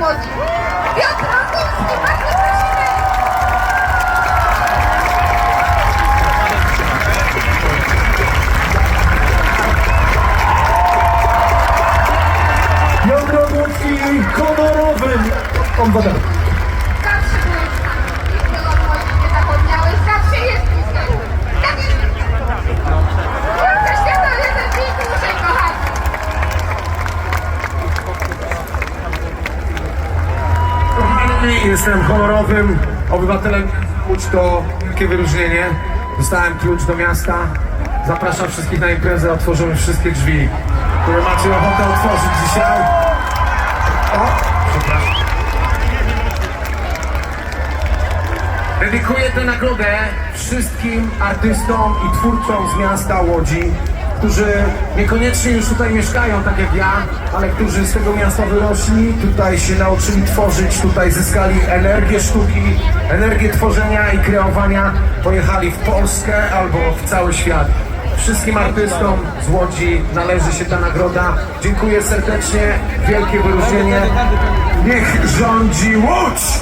Łodzi. Piotr Rondowski, bardzo prosimy. Piotr. Jestem honorowym obywatelem. Łódź to wielkie wyróżnienie. Dostałem klucz do miasta. Zapraszam wszystkich na imprezę. Otworzymy wszystkie drzwi, które macie ochotę otworzyć dzisiaj. O, przepraszam. Dedykuję tę nagrodę wszystkim artystom i twórcom z miasta Łodzi, którzy niekoniecznie już tutaj mieszkają, tak jak ja, ale którzy z tego miasta wyrośli, tutaj się nauczyli tworzyć, tutaj zyskali energię sztuki, energię tworzenia i kreowania, pojechali w Polskę albo w cały świat. Wszystkim artystom z Łodzi należy się ta nagroda. Dziękuję serdecznie, wielkie wyróżnienie. Niech rządzi Łódź!